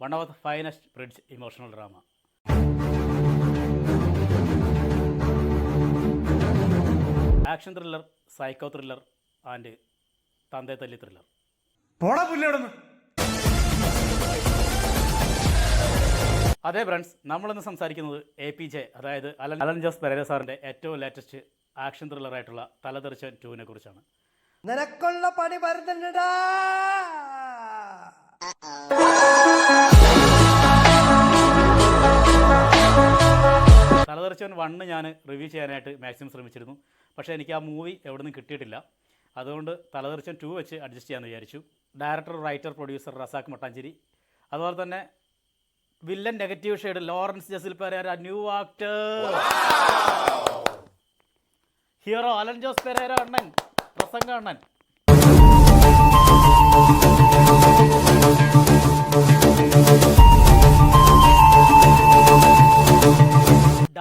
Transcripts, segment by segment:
One of the finest bridge emotional drama. Action thriller psycho thriller and തന്തേ തല്ലി thriller. പോടാ പുല്ലോടന്ന് അതെ friends നമ്മളിന്ന് സംസാരിക്കുന്നത് എ പി ജെ അതായത് അലൻ അലൻ ജോസ് പെരേര സാറിന്റെ ഏറ്റവും ലേറ്റസ്റ്റ് ആക്ഷൻ ത്രില്ലറായിട്ടുള്ള തലതെറിച്ച ടൂവിനെ കുറിച്ചാണ്. നിനക്കുള്ള പണി വരുന്നുണ്ടടാ. തലതെറിച്ചവൻ വണ്ണ് ഞാൻ റിവ്യൂ ചെയ്യാനായിട്ട് മാക്സിമം ശ്രമിച്ചിരുന്നു. പക്ഷേ എനിക്ക് ആ മൂവി എവിടെ നിന്നും കിട്ടിയിട്ടില്ല. അതുകൊണ്ട് തലതെറിച്ചവൻ ടു വെച്ച് അഡ്ജസ്റ്റ് ചെയ്യാമെന്ന് വിചാരിച്ചു. Director writer producer Razak Mattancherry. അതുപോലെ തന്നെ villain negative shade Lawrence Jasil Perera new actor hero Alan Jose Perera അണ്ണൻ. പ്രസംഗ അണ്ണൻ.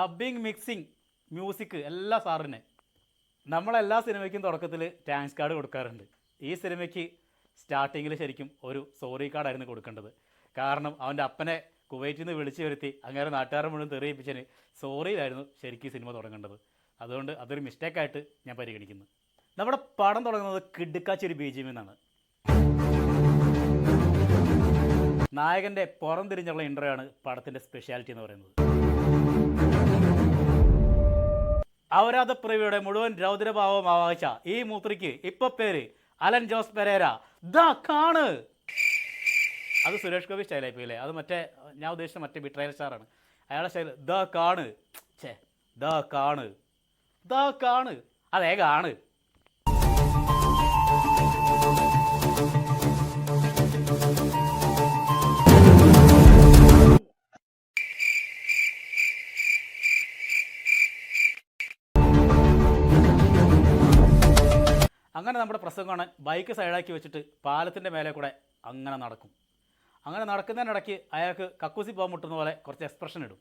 ഡബിങ് മിക്സിങ് മ്യൂസിക് എല്ലാ സാറിന്. നമ്മളെല്ലാ സിനിമയ്ക്കും തുടക്കത്തിൽ താങ്ക്സ് കാർഡ് കൊടുക്കാറുണ്ട്. ഈ സിനിമയ്ക്ക് സ്റ്റാർട്ടിങ്ങിൽ ശരിക്കും ഒരു സോറി കാർഡായിരുന്നു കൊടുക്കേണ്ടത്. കാരണം അവന്റെ അപ്പനെ കുവൈറ്റിൽ നിന്ന് വിളിച്ചു വരുത്തി അങ്ങനെ നാട്ടുകാരെ മുഴുവൻ തെറിയിപ്പിച്ചതിന് സോറിയിലായിരുന്നു ശരിക്കും സിനിമ തുടങ്ങേണ്ടത്. അതുകൊണ്ട് അതൊരു മിസ്റ്റേക്കായിട്ട് ഞാൻ പരിഗണിക്കുന്നു. നമ്മുടെ പടം തുടങ്ങുന്നത് കിടുക്കാച്ചൊരു ബി ജി എന്നാണ് നായകന്റെ പുറം തിരിഞ്ഞുള്ള ഇൻട്രോ ആണ് പടത്തിന്റെ സ്പെഷ്യാലിറ്റി എന്ന് പറയുന്നത്. ഔരാധ പ്രവിയുടെ മുഴുവൻ രൗദ്രഭാവം ആവാഹിച്ച ഈ മൂത്രിക്ക് ഇപ്പൊ പേര് അലൻ ജോസ് പെരേര. ദാ കാണ്. അത് സുരേഷ് ഗോപി സ്റ്റൈലായി പോയില്ലേ അത് മറ്റേ ഞാൻ ഉദ്ദേശിച്ച മറ്റേ ബിട്രയൽ സ്റ്റാറാണ് അയാളെ സ്റ്റൈൽ ദ കാണ്. ഛേ ദ കാണ്. ദ കാണ്. അതേ കാണ് അങ്ങനെ നമ്മുടെ പ്രസംഗം കാണാൻ ബൈക്ക് സൈഡാക്കി വെച്ചിട്ട് പാലത്തിന്റെ മേലെ കൂടെ അങ്ങനെ നടക്കും. അങ്ങനെ നടക്കുന്നതിനിടയ്ക്ക് അയാൾക്ക് കക്കൂസി പോകാൻ മുട്ടുന്ന പോലെ കുറച്ച് എക്സ്പ്രഷൻ ഇടും.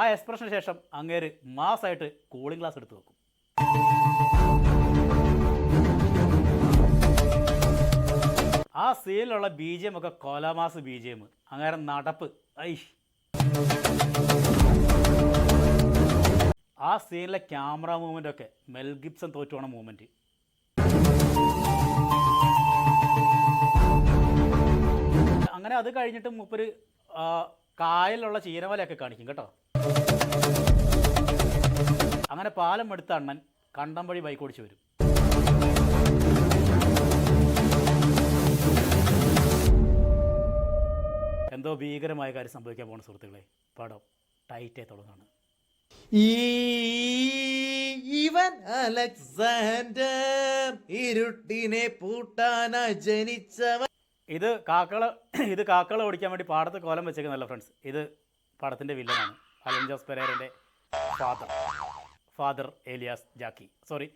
ആ എക്സ്പ്രഷന് ശേഷം അങ്ങേര് മാസമായിട്ട് കൂളിംഗ് ഗ്ലാസ് എടുത്തു വെക്കും. ആ സീനിലുള്ള ബി ജി എം ഒക്കെ കോലാമാസ് ബി ജി എം. അങ്ങനെ നടപ്പ്. ഐ. ആ സീനിലെ ക്യാമറ മൂവ്മെന്റ് ഒക്കെ മെൽ ഗിബ്സൺ തോറ്റു പോണ മൂവ്മെന്റ് അങ്ങനെ അത് കഴിഞ്ഞിട്ട് മൂപ്പര് കായലിലുള്ള ചീരവലയൊക്കെ കാണിക്കും കേട്ടോ. അങ്ങനെ പാലം എടുത്ത അണ്ണൻ കണ്ടം വഴി ബൈക്ക് ഓടിച്ചു വരും. എന്തോ ഭീകരമായ കാര്യം സംഭവിക്കാൻ പോകുന്ന സുഹൃത്തുക്കളെ പടം ടൈറ്റായി തുടങ്ങുകയാണ്. ഈ അലക്സാൻഡർ ഇരുട്ടിനെ പൂട്ടാന ജനിച്ചവൻ. ഇത് കാക്കള ഇത് കാക്കള ഓടിക്കാൻ വേണ്ടി പാടത്ത് കോലം വെച്ചേക്കുന്നല്ല ഫ്രണ്ട്സ് ഇത് പടത്തിന്റെ വില്ലനാണ്. Alan Jose പെരേരന്റെ father father Elias Jackie sorry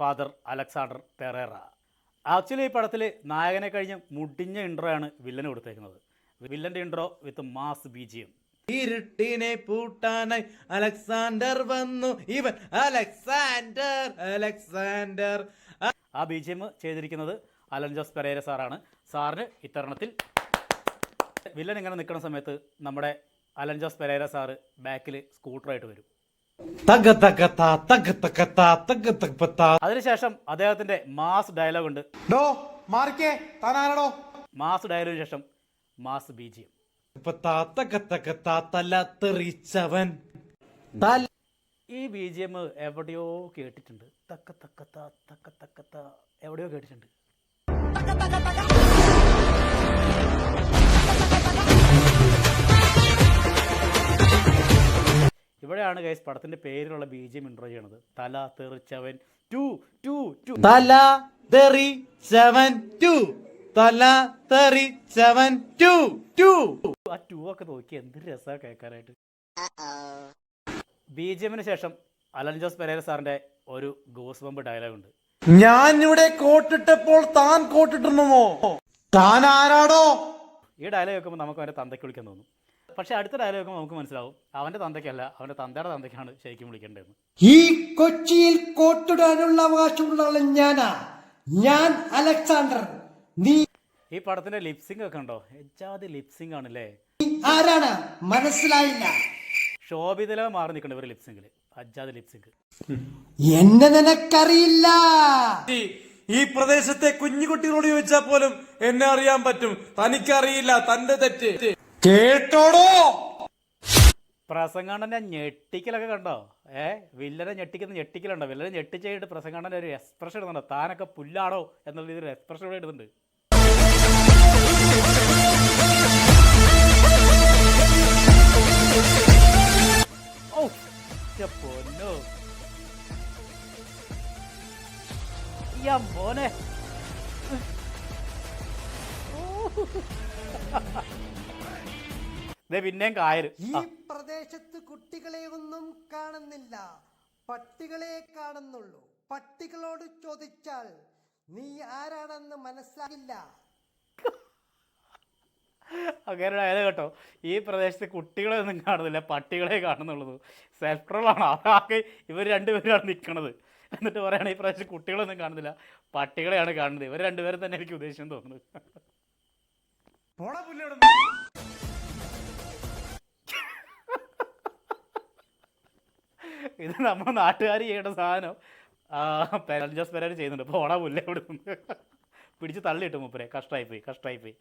father Alexander Perera actually ഈ പടത്തിൽ നായകനെ കഴിഞ്ഞ് മുടിഞ്ഞ ഇൻട്രോ ആണ് വില്ലന് കൊടുത്തേക്കുന്നത്. വില്ലന്റെ intro with mass B G M ഇരുട്ടിനെ പൂട്ടാനായി അലക്സാണ്ടർ വന്നു ഇവൻ അലക്സാണ്ടർ അലക്സാണ്ടർ ആ ബി ജി എം ചെയ്തിരിക്കുന്നത് അലൻ ജോസ് പെരേര സാറാണ് സാറിന് ഇത്തരണത്തിൽ വില്ലൻ ഇങ്ങനെ നിൽക്കുന്ന സമയത്ത് നമ്മുടെ അലൻ ജോസ് പെരേര സാറ് ബാക്കിൽ സ്കൂട്ടറായിട്ട് വരും അതിനുശേഷം അദ്ദേഹത്തിന്റെ മാസ് ഡയലോഗ് ഉണ്ട് മാസ് ഡയലോഗിന് ശേഷം മാസ് ബി ജി എം പ താത്ത കത്തക്ക തക ത തല തെറിച്ചവൻ. തല ഈ ബി ജി എം എവിടെയോ കേട്ടിട്ടുണ്ട്. തക്ക തക്ക തക്ക തക്ക എവിടെയോ കേട്ടിട്ടുണ്ട്. ഇവിടെയാണ് ഗൈസ് പടത്തിന്റെ പേരിലുള്ള ബി ജി എം ഇൻട്രോ ചെയ്യണത്. തല തെറിച്ചവൻ. To to to. തല തെറിച്ചവൻ. ടു. തല തെറി സെവൻ ടു ടു. ആ ടു ഒക്കെ നോക്കി എന്ത് രസമാണ് കേൾക്കാനായിട്ട് ബി ജി എമ്മിന് ശേഷം അലൻ ജോസ് പെരേര സാറിന്റെ ഒരു ഗോസ് ബമ്പ് ഡയലോഗ് ഉണ്ട്. ഞാൻ ഇവിടെ കോട്ടിട്ടപ്പോൾ താൻ കോട്ടിട്ടുണ്ടോ താൻ ആരാടോ? ഈ ഡയലോഗ് കേൾക്കുമ്പോൾ നമുക്ക് അവന്റെ തന്തയ്ക്ക് വിളിക്കാൻ തോന്നും. പക്ഷെ അടുത്ത ഡയലോഗ് കേൾക്കുമ്പോൾ നമുക്ക് മനസ്സിലാവും അവന്റെ തന്തയ്ക്കല്ല അവന്റെ തന്തയുടെ തന്തയ്ക്കാണ് ശരിക്കും വിളിക്കേണ്ടതെന്ന്. ഈ കൊച്ചിയിൽ കോട്ടിടാനുള്ള അവകാശമുള്ള ആൾ ഞാനാ. ഞാൻ അലക്സാണ്ടർ. നീ ഈ പടത്തിന്റെ ലിപ്സിംഗ് ഒക്കെ ഉണ്ടോ എജാതി ലിപ്സിംഗ് ആണല്ലേ? ആരാണ്? മനസ്സിലായില്ല. ശോഭിതല മാറി നിൽക്കണ്ട ഇവർ ലിപ്സിംഗിൽ അജാതി ലിപ്സിംഗ് എന്നെ നിനക്കറിയില്ല. ഈ- പ്രദേശത്തെ കുഞ്ഞു കുട്ടികളോട് ചോദിച്ചാൽ പോലും എന്നെ അറിയാൻ പറ്റും. തനിക്കറിയില്ല തന്റെ തെറ്റ്. കേട്ടോടോ? പ്രസംഗാണ്ടന്റെ ഞെട്ടിക്കലൊക്കെ കണ്ടോ? ഏ വില്ലനെ ഞെട്ടിക്കുന്ന ഞെട്ടിക്കലുണ്ടോ? വില്ലനെ ഞെട്ടിച്ച് കഴിഞ്ഞിട്ട് പ്രസംഗാണ്ടന്റെ ഒരു എക്സ്പ്രഷൻ ഇടുന്നുണ്ടോ? താനൊക്കെ പുല്ലാണോ എന്നുള്ള രീതിയിൽ എക്സ്പ്രഷൻ ഇവിടെ ഇടുന്നുണ്ട്. ഛെ, പൊന്നോ മോനെ പിന്നെയും കായര് ഈ പ്രദേശത്ത് കുട്ടികളെ ഒന്നും കാണുന്നില്ല. പട്ടികളെ കാണുന്നുള്ളൂ. പട്ടികളോട് ചോദിച്ചാൽ നീ ആരാണെന്ന് മനസ്സിലാകില്ല? അങ്ങനെ ആയത് കേട്ടോ. ഈ പ്രദേശത്ത് കുട്ടികളെ ഒന്നും കാണുന്നില്ല പട്ടികളെ കാണുന്നുള്ളൂ ട്രോളാണ് ആകെ ഇവർ രണ്ടുപേരാണ് നിൽക്കണത് എന്നിട്ട് പറയണ ഈ പ്രദേശത്ത് കുട്ടികളൊന്നും കാണുന്നില്ല പട്ടികളെയാണ് കാണുന്നത്. ഇവർ രണ്ടുപേരും തന്നെ എനിക്ക് ഉദ്ദേശം തോന്നുന്നത്. ഇത് നമ്മൾ നാട്ടുകാർ ചെയ്യേണ്ട സാധനം. ജോസ് പെരാര് ചെയ്യുന്നുണ്ട്. പോടാ പുല്ലേ ഇവിടെ നിന്ന്? പിടിച്ച് തള്ളിയിട്ടു മൂപ്പരെ. കഷ്ടമായിപ്പോയി കഷ്ടമായിപ്പോയി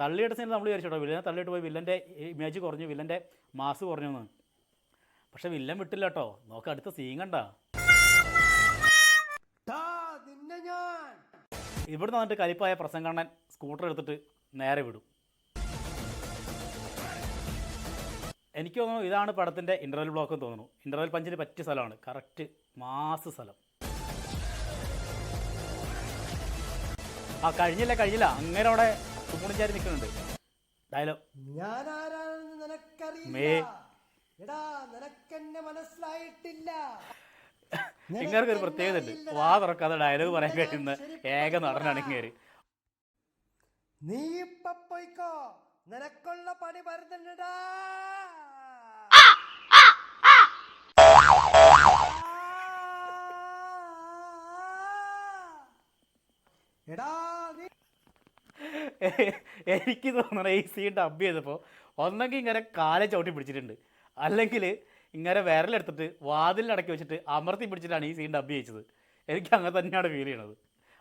തള്ളിയിട്ട സീനിൽ നമ്മൾ വിചാരിച്ചോട്ടോ വില്ലനെ തള്ളിയിട്ട് പോയി വില്ലന്റെ ഇമേജ് കുറഞ്ഞു വില്ലന്റെ മാസ് കുറഞ്ഞു എന്ന്. പക്ഷെ വില്ലൻ വിട്ടില്ല കേട്ടോ. നോക്ക് അടുത്ത സീൻ കണ്ട. ഇവിടെ വന്നിട്ട് കലിപ്പായ പ്രസംഗണ്ണൻ സ്കൂട്ടർ എടുത്തിട്ട് നേരെ വിടും. എനിക്ക് തോന്നുന്നു ഇതാണ് പടത്തിന്റെ ഇന്റർവൽ ബ്ലോക്ക് എന്ന് തോന്നുന്നു. ഇന്റർവൽ പഞ്ചിന് പറ്റിയ സ്ഥലമാണ്. കറക്റ്റ് മാസ് സ്ഥലം. ആ കഴിഞ്ഞില്ല കഴിഞ്ഞില്ല. അങ്ങനെ അവിടെ തുമ്മുണിച്ചാരി നിൽക്കുന്നുണ്ട്. നിനക്കറിയില്ല. എടാ നിനക്കെന്നെ മനസ്സിലായിട്ടില്ല. ഒരു പ്രത്യേകത ഉണ്ട് വാ തുറക്കാതെ ഡയലോഗ് പറയാൻ കഴിയുന്ന ഏക നടനാണ് ഇങ്ങേര്. നീ ഇപ്പൊ പോയിക്കോ. നിനക്കുള്ള പണി വരുന്നുണ്ടടാ എടാ എനിക്ക് തോന്നണ ഈ സീൻ ഡബ് ചെയ്തപ്പോൾ ഒന്നെങ്കിൽ ഇങ്ങനെ കാലെ ചവിട്ടി പിടിച്ചിട്ടുണ്ട്. അല്ലെങ്കിൽ ഇങ്ങനെ വിരലെടുത്തിട്ട് വാതിലിനടക്കി വെച്ചിട്ട് അമർത്തി പിടിച്ചിട്ടാണ് ഈ സീൻ ഡബ് ചെയ്യിച്ചത്. എനിക്ക് അങ്ങനെ തന്നെയാണ് ഫീൽ ചെയ്യണത്.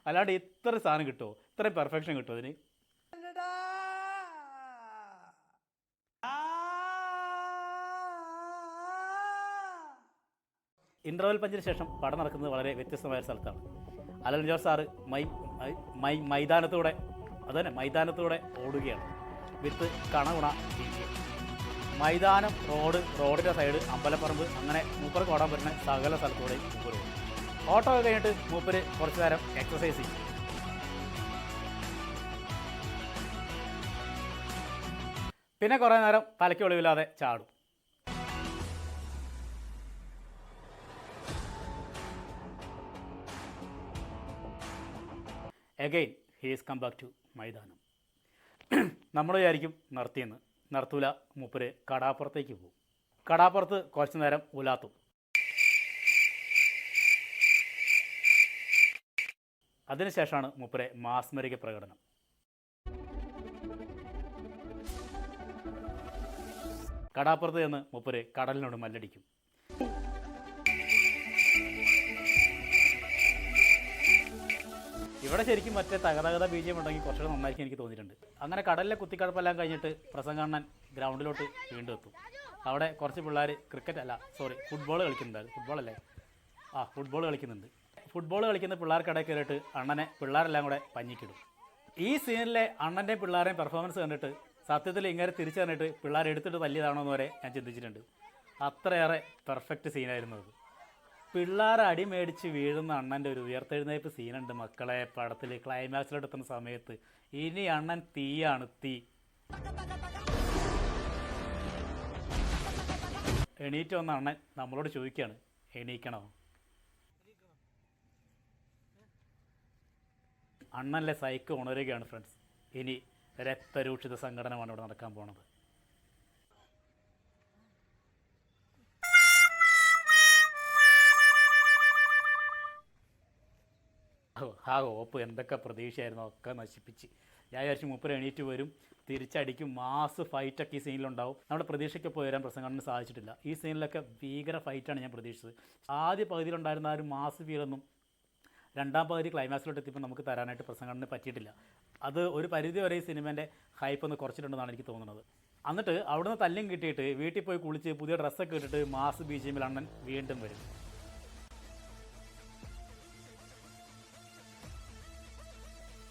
അല്ലാണ്ട് ഇത്ര സാധനം കിട്ടുമോ ഇത്ര പെർഫെക്ഷൻ കിട്ടുമോ അതിന്. ഇന്റർവൽ പഞ്ചിന് ശേഷം പടം നടക്കുന്നത് വളരെ വ്യത്യസ്തമായ സ്ഥലത്താണ്. അലൻ ജോസ് സാറ് മൈ- മൈ മൈതാനത്തൂടെ അതുതന്നെ മൈതാനത്തൂടെ ഓടുകയാണ്. വിത്ത് കണകുണ മൈതാനം റോഡ് റോഡിന്റെ സൈഡ് അമ്പലപ്പറമ്പ് അങ്ങനെ മൂപ്പർക്ക് ഓടാൻ പറ്റുന്ന സകല സ്ഥലത്തൂടെയും മൂപ്പർ ഓടും. ഓട്ടോ കഴിഞ്ഞിട്ട് മൂപ്പര് കുറച്ച് നേരം എക്സസൈസ് ചെയ്യും. പിന്നെ കുറേ നേരം തലയ്ക്ക് ഒളിവില്ലാതെ ചാടും. Again he's come back to മൈതാനം. നമ്മൾ വിചാരിക്കും നിർത്തിയെന്ന്. നിർത്തൂല മൂപ്പര് കടാപ്പുറത്തേക്ക് പോകും. കടാപ്പുറത്ത് കുറച്ച് നേരം ഉലാത്തും. അതിനുശേഷമാണ് മൂപ്പരെ മാസ്മരിക പ്രകടനം. കടാപ്പുറത്ത് ചെന്ന് മൂപ്പര് കടലിനോട് മല്ലടിക്കും. ഇവിടെ ശരിക്കും മറ്റേ തകതകത ബീജം ഉണ്ടെങ്കിൽ കുറച്ചുകൂടെ നന്നായിരിക്കും എനിക്ക് തോന്നിയിട്ടുണ്ട്. അങ്ങനെ കടലിലെ കുത്തിക്കടപ്പെല്ലാം കഴിഞ്ഞിട്ട് പ്രസംഗണ്ണൻ ഗ്രൗണ്ടിലോട്ട് വീണ്ടും എത്തും. അവിടെ കുറച്ച് പിള്ളേർ ക്രിക്കറ്റ് അല്ല സോറി ഫുട്ബോൾ കളിക്കുന്നുണ്ട്. ഫുട്ബോൾ അല്ലേ? ആ ഫുട്ബോൾ കളിക്കുന്നുണ്ട്. ഫുട്ബോൾ കളിക്കുന്ന പിള്ളേർക്കിടയിൽ കയറിയിട്ട് അണ്ണനെ പിള്ളേരെല്ലാം കൂടെ പഞ്ഞിക്കിടും. ഈ സീനിലെ അണ്ണന്റെ പിള്ളേരെയും പെർഫോമൻസ് കണ്ടിട്ട് സത്യത്തിൽ ഇങ്ങനെ തിരിച്ചു തന്നിട്ട് പിള്ളേർ എടുത്തിട്ട് തല്ലിയതാണോ എന്ന് വരെ ഞാൻ ചിന്തിച്ചിട്ടുണ്ട്. അത്രയേറെ പെർഫെക്റ്റ് സീനായിരുന്നു അത്. പിള്ളേർ അടി മേടിച്ച് വീഴുന്ന അണ്ണന്റെ ഒരു ഉയർത്തെഴുന്നേപ്പ് സീനുണ്ട് മക്കളെ. പടത്തിൽ ക്ലൈമാക്സിലെത്തുന്ന സമയത്ത് ഇനി അണ്ണൻ തീയാണ് തീ. എണീറ്റ് വന്ന അണ്ണൻ നമ്മളോട് ചോദിക്കുകയാണ് എണീക്കണോ? അണ്ണന്റെ സൈക്ക് ഉണരുകയാണ് ഫ്രണ്ട്സ്. ഇനി രക്തരൂക്ഷിത സംഘടനമാണ് ഇവിടെ നടക്കാൻ പോണത്. ആ ഓപ്പ് എന്തൊക്കെ പ്രതീക്ഷയായിരുന്നു ഒക്കെ നശിപ്പിച്ച്. ഞാൻ വിചാരിച്ചു മുപ്പത് എണീറ്റ് വരും തിരിച്ചടിക്കും മാസ് ഫൈറ്റൊക്കെ ഈ സീനിലുണ്ടാവും നമ്മുടെ പ്രതീക്ഷയ്ക്കൊപ്പം വരാൻ പ്രസംഗത്തിന് സാധിച്ചിട്ടില്ല. ഈ സീനിലൊക്കെ ഭീകര ഫൈറ്റാണ് ഞാൻ പ്രതീക്ഷിച്ചത്. ആദ്യ പകുതിയിലുണ്ടായിരുന്ന ആ ഒരു മാസ് ഫീലൊന്നും രണ്ടാം പകുതി ക്ലൈമാക്സിലോട്ട് എത്തിയപ്പോൾ നമുക്ക് തരാനായിട്ട് പ്രസംഗത്തിന് പറ്റിയിട്ടില്ല. അത് ഒരു പരിധി വരെ ഈ സിനിമേന്റെ ഹൈപ്പ് ഒന്ന് കുറച്ചിട്ടുണ്ടെന്നാണ് എനിക്ക് തോന്നുന്നത്. എന്നിട്ട് അവിടുന്ന് തല്ലും കിട്ടിയിട്ട് വീട്ടിൽ പോയി കുളിച്ച് പുതിയ ഡ്രസ്സൊക്കെ ഇട്ടിട്ട് മാസ് ബി ജി എമ്മിൽ അണ്ണൻ വീണ്ടും വരും.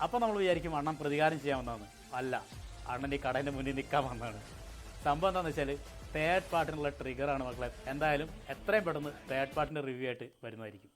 അപ്പോൾ നമ്മൾ വിചാരിക്കും അണ്ണൻ പ്രതികാരം ചെയ്യാൻ വന്നതാണ്. അല്ല അണ്ണൻ ഈ കടേന്റെ മുന്നിൽ നിൽക്കാൻ വന്നതാണ്. സംഭവം എന്താണെന്ന് വെച്ചാൽ തേർഡ് പാർട്ടിനുള്ള ട്രിഗറാണ് മക്കളെ. എന്തായാലും എത്രയും പെട്ടെന്ന് തേർഡ് പാർട്ടിന്റെ റിവ്യൂ ആയിട്ട് വരുന്നതായിരിക്കും.